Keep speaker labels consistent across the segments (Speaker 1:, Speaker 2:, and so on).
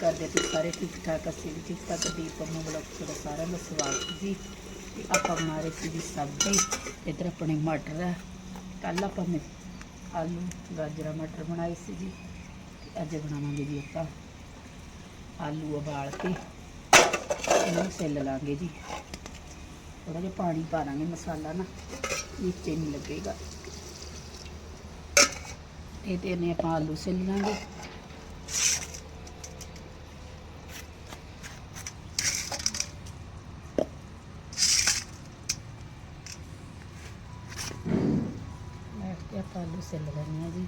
Speaker 1: ਕਰਦੇ ਤੁਸੀਂ ਸਾਰੇ ਠੀਕ ਠਾਕ ਅਸੀਂ ਵੀ ਠੀਕ ਠਾਕ ਦੀਪ ਨੂੰ ਬਲੌਗ ਤੁਹਾਡਾ ਸਾਰਿਆਂ ਦਾ ਸਵਾਗਤ ਜੀ। ਤੇ ਆਪਾਂ ਬਣਾ ਰਹੇ ਸੀ ਜੀ ਸਬਜ਼ੀ, ਇੱਧਰ ਆਪਣੇ ਮਟਰ ਹੈ। ਕੱਲ ਆਪਾਂ ਨੇ ਆਲੂ, ਗਾਜਰਾਂ, ਮਟਰ ਬਣਾਏ ਸੀ ਜੀ। ਤੇ ਅੱਜ ਬਣਾਵਾਂਗੇ ਜੀ ਆਪਾਂ ਆਲੂ ਉਬਾਲ ਕੇ, ਇਹਨਾਂ ਨੂੰ ਲਾਂਗੇ ਜੀ। ਥੋੜਾ ਜਿਹਾ ਪਾਣੀ ਪਾ ਦਾਂਗੇ ਮਸਾਲਾ ਨਾ, ਨੀਚੇ ਨਹੀਂ ਲੱਗੇਗਾ। ਇਹ ਤੇ ਨੇ ਆਪਾਂ ਆਲੂ ਸੈੱਲ ਲਾਂਗੇ ਬੈਠ ਕੇ ਆਪਾਂ ਆਲੂ ਸੈੱਲ ਲੈਣੇ ਆ ਜੀ।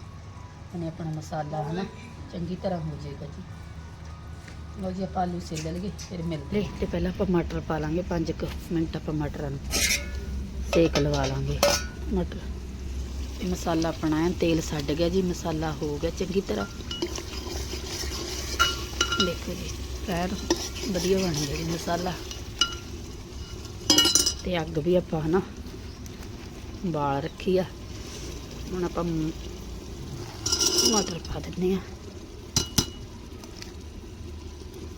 Speaker 1: ਉਹਨੇ ਆਪਣਾ ਮਸਾਲਾ ਹੈ ਨਾ ਚੰਗੀ ਤਰ੍ਹਾਂ ਹੋ ਜਾਏਗਾ ਜੀ। ਲਓ ਜੀ, ਆਪਾਂ ਆਲੂ ਸਿੱਲ ਲਈਏ, ਫਿਰ ਮਿਲਦੇ ਤੇ ਪਹਿਲਾਂ ਆਪਾਂ ਮਟਰ ਪਾ ਲਾਂਗੇ 5 ਮਿੰਟ ਆਪਾਂ ਮਟਰਾਂ ਨੂੰ ਸੇਕ ਲਵਾ ਲਾਂਗੇ। ਮਟਰ। ਇਹ ਮਸਾਲਾ ਆਪਣਾ ਐਨ ਤੇਲ ਛੱਡ ਗਿਆ ਜੀ, ਮਸਾਲਾ ਹੋ ਗਿਆ ਚੰਗੀ ਤਰ੍ਹਾਂ। ਦੇਖੋ ਜੀ ਪੈਰ ਵਧੀਆ ਬਣ ਗਿਆ ਜੀ ਮਸਾਲਾ। ਤੇ ਅੱਗ ਵੀ ਆਪਾਂ ਹਨਾ ਬਾਲ ਰੱਖੀ ਆ। ਹੁਣ ਆਪਾਂ ਮ- ਪਾ ਦਿੰਦੇ ਆ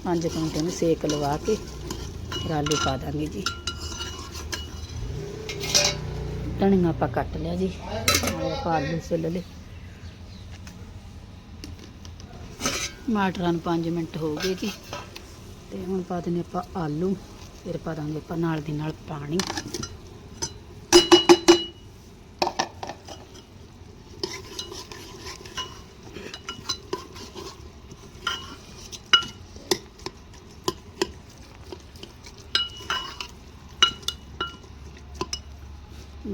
Speaker 1: ਪੰਜ ਘੰਟੇ ਨੂੰ ਸੇਕ ਲਵਾ ਕੇ ਫਿਰ ਆਲੂ ਪਾ ਦਾਂਗੇ ਜੀ। ਧਨੀਆ ਆਪਾਂ ਕੱਟ ਲਿਆ ਜੀ। ਆਪਾਂ ਆਲੂ ਸਿੱਲ ਲਏ। ਮਟਰਾਂ ਨੂੰ 5 ਮਿੰਟ ਹੋ ਗਏ ਜੀ। ਤੇ ਹੁਣ ਪਾ ਦਿੰਦੇ ਆਪਾਂ ਆਲੂ, ਫਿਰ ਪਾ ਦਾਂਗੇ ਆਪਾਂ ਨਾਲ ਦੀ ਨਾਲ ਪਾਣੀ।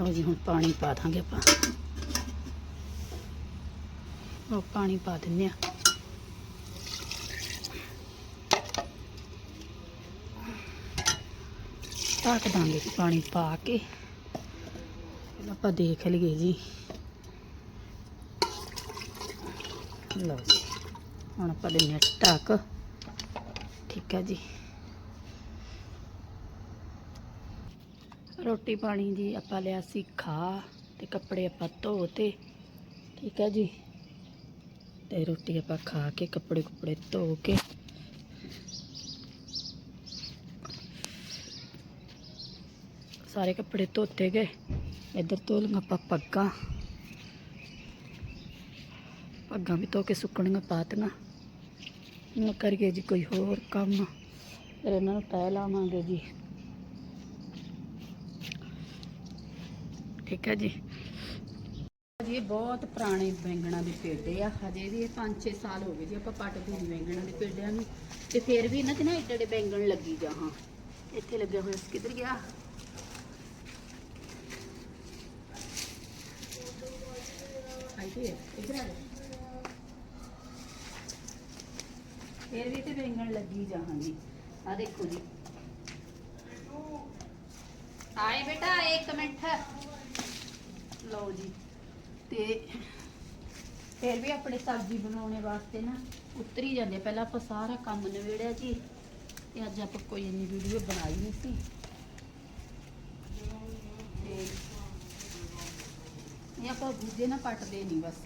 Speaker 1: ਲਓ ਜੀ, ਹੁਣ ਪਾਣੀ ਪਾ ਦਾਂਗੇ ਆਪਾਂ। ਉਹ ਪਾਣੀ ਪਾ ਦਿੰਨੇ ਆ। ਢੱਕ ਦਾਂਗੇ ਪਾਣੀ ਪਾ ਕੇ। ਆਪਾਂ ਦੇਖ ਲਈਏ ਜੀ। ਲਓ ਜੀ, ਹੁਣ ਆਪਾਂ ਦਿੰਨੇ ਆ ਢੱਕ। ਠੀਕ ਹੈ ਜੀ। ਰੋਟੀ ਪਾਣੀ ਜੀ ਆਪਾਂ ਲਿਆ ਸੀ ਖਾ ਤੇ ਕੱਪੜੇ ਆਪਾਂ ਧੋਤੇ ਠੀਕ ਹੈ ਜੀ? ਤੇ ਰੋਟੀ ਆਪਾਂ ਖਾ ਕੇ ਕੱਪੜੇ ਕੁਪੜੇ ਧੋ ਕੇ। ਸਾਰੇ ਕੱਪੜੇ ਧੋਤੇ ਗਏ। ਇੱਧਰ ਧੋ ਲਈਆਂ ਆਪਾਂ ਪੱਗਾਂ। ਪੱਗਾਂ ਵੀ ਧੋ ਕੇ ਸੁੱਕਣੀਆਂ ਪਾਤੀਆਂ ਹੁਣ ਕਰੀਏ ਜੀ ਕੋਈ ਹੋਰ ਕੰਮ। ਫਿਰ ਇਹਨਾਂ ਨੂੰ ਤੈ ਲਾਵਾਂਗੇ ਜੀ। ਠੀਕ ਹੈ ਜੀ। ਜੀ, ਇਹ ਬਹੁਤ ਪੁਰਾਣੇ ਬੈਂਗਣਾ ਦੇ ਪੇਡੇ ਆ, ਹਜੇ ਵੀ ਇਹ 5-6 ਸਾਲ ਹੋ ਗਏ ਜੀ, ਆਪਾਂ ਪੱਟਦੇ ਨਹੀਂ ਬੈਂਗਣਾ ਦੇ ਪੇਡਿਆਂ ਨੂੰ। ਤੇ ਫਿਰ ਵੀ ਇਹਨਾਂ 'ਚ ਨਾ ਏਡੇ ਏਡੇ ਬੈਂਗਣ ਲੱਗੀ ਜਾ, ਹਾਂ। ਇੱਥੇ ਲੱਗਿਆ ਹੋਇਆ ਸੀ, ਕਿੱਧਰ ਗਿਆ? ਆਈਏ ਇੱਧਰ ਆ ਜਾ। ਫਿਰ ਵੀ ਤੇ ਬੈਂਗਣ ਲੱਗੀ ਜਾ, ਹਾਂ ਜੀ। ਆ ਦੇਖੋ ਜੀ। ਆਏ ਬੇਟਾ, ਇੱਕ ਮਿੰਟ। ਲਓ ਜੀ। ਤੇ ਫਿਰ ਵੀ ਆਪਣੇ ਸਬਜ਼ੀ ਬਣਾਉਣੇ ਵਾਸਤੇ ਨਾ ਉਤਰੀ ਜਾਂਦੇ ਪਹਿਲਾਂ ਆਪਾਂ ਸਾਰਾ ਕੰਮ ਨਿਬੇੜਿਆ ਜੀ। ਤੇ ਅੱਜ ਆਪਾਂ ਕੋਈ ਇੰਨੀ ਵੀਡੀਓ ਬਣਾਈ ਨਹੀਂ ਸੀ। ਤੇ ਇਹ ਆਪਾਂ ਬੂਝੇ ਨਾ ਪੱਟਦੇ ਨਹੀਂ ਬਸ।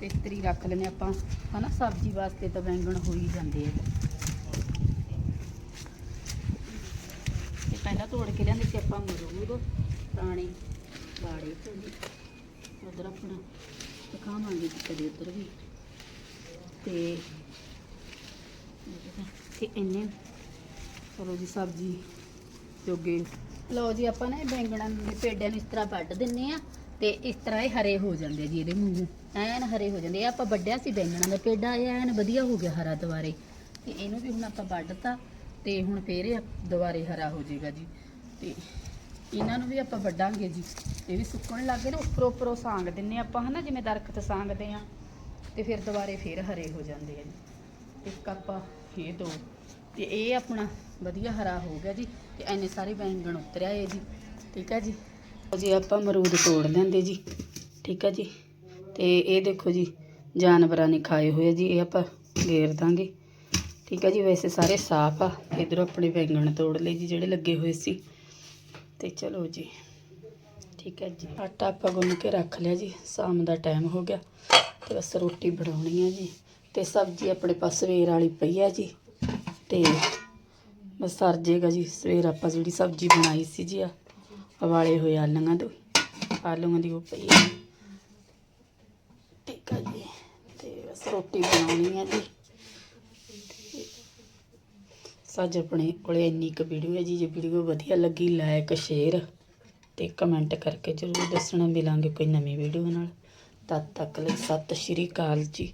Speaker 1: ਤੇ ਇਤਰੀ ਰੱਖ ਲੈਨੇ ਆਪਾਂ। ਹਨਾ, ਸਬਜ਼ੀ ਵਾਸਤੇ ਤਾਂ ਬੈਂਗਣ ਹੋ ਹੀ ਜਾਂਦੇ ਆ। ਤੇ ਪਹਿਲਾਂ ਤੋੜ ਕੇ ਲਿਆਂਦੇ ਸੀ ਆਪਾਂ ਮਰੂਦ ਪੁਰਾਣੇ ਬਾੜੇ ਤੋਂ ਜੀ ਉਧਰ ਆਪਣਾ ਦਿਖਾਵਾਂਗੇ ਕਦੇ ਉਧਰ ਵੀ। ਤੇ ਤੇ ਇੰਨੇ ਚਲੋ ਜੀ ਸਬਜ਼ੀ ਜੋਗੇ। ਲਓ ਜੀ ਆਪਾਂ ਨਾ ਇਹ ਬੈਂਗਣਾਂ ਦੇ ਪੇਡਿਆਂ ਨੂੰ ਇਸ ਤਰ੍ਹਾਂ ਵੱਢ ਦਿੰਨੇ ਆ ਤੇ ਇਸ ਤਰ੍ਹਾਂ ਇਹ ਹਰੇ ਹੋ ਜਾਂਦੇ ਆ ਜੀ ਇਹਦੇ ਮੂੰਹ। ਐਨ ਹਰੇ ਹੋ ਜਾਂਦੇ ਆ। ਆਪਾਂ ਵੱਢਿਆ ਸੀ ਬੈਂਗਣਾਂ ਦਾ ਪੇਡਾ ਐਨ ਵਧੀਆ ਹੋ ਗਿਆ ਹਰਾ ਦੁਬਾਰੇ। ਤੇ ਇਹਨੂੰ ਵੀ ਹੁਣ ਆਪਾਂ ਵੱਢਤਾ ਤੇ ਹੁਣ ਫੇਰ ਇਹ ਦੁਬਾਰੇ ਹਰਾ ਹੋ ਜਾਏਗਾ ਜੀ। ਤੇ ਇਹਨਾਂ ਨੂੰ ਵੀ ਆਪਾਂ ਵੱਢਾਂਗੇ ਜੀ। ਇਹ ਵੀ ਸੁੱਕਣ ਲੱਗੇ ਨਾ, ਉੱਪਰੋਂ ਉੱਪਰੋਂ ਸਾਂਗ ਦਿੰਨੇ ਆਪਾਂ, ਹਨਾ, ਜਿਵੇਂ ਦਰਖਤ ਸਾਂਗਦੇ ਆ। ਤੇ ਫਿਰ ਦੁਬਾਰੇ ਫੇਰ ਹਰੇ ਹੋ ਜਾਂਦੇ ਆ ਜੀ। ਇੱਕ ਆਪਾਂ ਇਹ ਦੋ, ਤੇ ਇਹ ਆਪਣਾ ਵਧੀਆ ਹਰਾ ਹੋ ਗਿਆ ਜੀ, ਤੇ ਐਨੇ ਸਾਰੇ ਬੈਂਗਣ ਉਤਰਿਆ ਏ ਜੀ। ਠੀਕ ਹੈ ਜੀ? ਜੀ, ਆਪਾਂ ਮਰੂਦ ਤੋੜ ਲੈਂਦੇ ਜੀ। ਠੀਕ ਹੈ ਜੀ? ਤੇ ਇਹ ਦੇਖੋ ਜੀ, ਜਾਨਵਰਾਂ ਨੇ ਖਾਏ ਹੋਏ ਜੀ, ਇਹ ਆਪਾਂ ਗੇਰ ਦਾਂਗੇ। ਠੀਕ ਹੈ ਜੀ, ਵੈਸੇ ਸਾਰੇ ਸਾਫ਼ ਆ। ਇਧਰੋਂ ਆਪਣੇ ਬੈਂਗਣ ਤੋੜ ਲਏ ਜੀ, ਜਿਹੜੇ ਲੱਗੇ ਹੋਏ ਸੀ। ਤੇ ਚਲੋ ਜੀ। ਠੀਕ ਹੈ ਜੀ। ਆਟਾ ਆਪਾਂ ਗੁੰਨ ਕੇ ਰੱਖ ਲਿਆ ਜੀ। ਸ਼ਾਮ ਦਾ ਟਾਈਮ ਹੋ ਗਿਆ। ਤੇ ਬਸ ਰੋਟੀ ਬਣਾਉਣੀ ਹੈ ਜੀ। ਤੇ ਸਬਜ਼ੀ ਆਪਣੇ ਪਾਸ ਸਵੇਰ ਵਾਲੀ ਪਈ ਆ ਜੀ। ਤੇ ਬਸ ਸਰ ਜੇਗਾ ਜੀ। ਸਵੇਰ ਆਪਾਂ ਜਿਹੜੀ ਸਬਜ਼ੀ ਬਣਾਈ ਸੀ ਜੀ ਆ ਉਬਾਲੇ ਹੋਏ ਆਲੂਆਂ ਦੇ। ਆਲੂਆਂ ਦੀ ਉਹ ਪਈ ਆ ਠੀਕ ਆ ਜੀ। ਤੇ ਬਸ ਰੋਟੀ ਬਣਾਉਣੀ ਹੈ ਜੀ। ਸੱਜ ਆਪਣੇ ਕੋਲੇ ਇੰਨੀ ਕੁ ਵੀਡੀਓ ਹੈ ਜੀ, ਜੇ ਵੀਡੀਓ ਵਧੀਆ ਲੱਗੀ ਲਾਇਕ ਸ਼ੇਅਰ ਤੇ ਕਮੈਂਟ ਕਰਕੇ ਜਰੂਰ ਦੱਸਣਾ, ਮਿਲਾਂਗੇ ਕੋਈ ਨਵੀਂ ਵੀਡੀਓ ਨਾਲ। ਤਦ ਤੱਕ ਲਈ ਸਤਿ ਸ਼੍ਰੀ ਅਕਾਲ ਜੀ।